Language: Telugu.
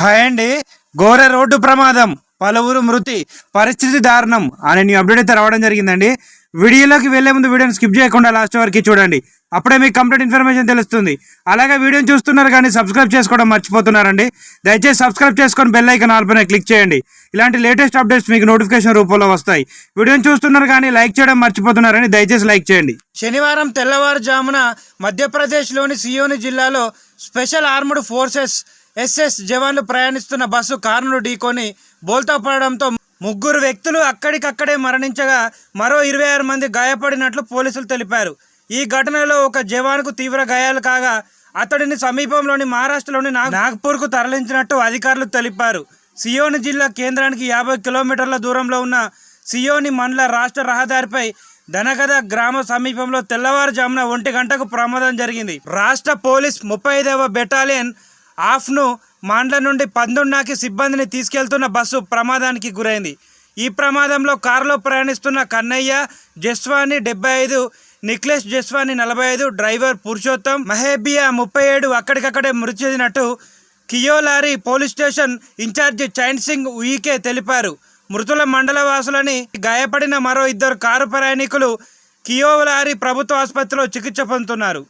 హాయ్ అండి. ఘోర రోడ్డు ప్రమాదం పలువురు మృతి పరిస్థితి దారుణం అనే న్యూ అప్డేట్ అయితే రావడం జరిగిందండి. వీడియోలోకి వెళ్ళే ముందు వీడియోని స్కిప్ చేయకుండా లాస్ట్ వరకు చూడండి. అప్పుడే మీకు కంప్లీట్ ఇన్ఫర్మేషన్ తెలుస్తుంది. అలాగే వీడియోని చూస్తున్నారు కానీ సబ్స్క్రైబ్ చేసుకోవడం మర్చిపోతున్నారండి. దయచేసి సబ్స్క్రైబ్ చేసుకొని బెల్ ఐకన్ ఆల్పైన క్లిక్ చేయండి. ఇలాంటి లేటెస్ట్ అప్డేట్స్ మీకు నోటిఫికేషన్ రూపంలో వస్తాయి. వీడియోని చూస్తున్నారు కానీ లైక్ చేయడం మర్చిపోతున్నారని దయచేసి లైక్ చేయండి. శనివారం తెల్లవారుజామున మధ్యప్రదేశ్లోని సియోని జిల్లాలో స్పెషల్ ఆర్మ్డ్ ఫోర్సెస్ ఎస్ఎస్ జవాన్లు ప్రయాణిస్తున్న బస్సు కారును ఢీకొని బోల్తా పడడంతో ముగ్గురు వ్యక్తులు అక్కడికక్కడే మరణించగా మరో ఇరవై ఆరు మంది గాయపడినట్లు పోలీసులు తెలిపారు. ఈ ఘటనలో ఒక జవాన్కు తీవ్ర గాయాలు కాగా అతడిని సమీపంలోని మహారాష్ట్రలోని నాగ్పూర్కు తరలించినట్టు అధికారులు తెలిపారు. సియోని జిల్లా కేంద్రానికి యాభై కిలోమీటర్ల దూరంలో ఉన్న సియోని మండల రాష్ట్ర రహదారిపై ధనగద గ్రామ సమీపంలో తెల్లవారుజామున ఒంటి గంటకు ప్రమాదం జరిగింది. రాష్ట్ర పోలీస్ ముప్పై ఐదవ బెటాలియన్ ఆఫ్ను మాండ్ల నుండి పందున్నాకి సిబ్బందిని తీసుకెళ్తున్న బస్సు ప్రమాదానికి గురైంది. ఈ ప్రమాదంలో కారులో ప్రయాణిస్తున్న కన్నయ్య జస్వాని డెబ్బై ఐదు నిక్లెస్ జస్వాని నలభై ఐదు డ్రైవర్ పురుషోత్తం మహేబియా ముప్పై ఏడు అక్కడికక్కడే మృతి చెందినట్టు Keolari police station incharge Chain Singh Uikey తెలిపారు. మృతుల మండల వాసులని గాయపడిన మరో ఇద్దరు కారు ప్రయాణికులు కియోలారి ప్రభుత్వ ఆసుపత్రిలో చికిత్స పొందుతున్నారు.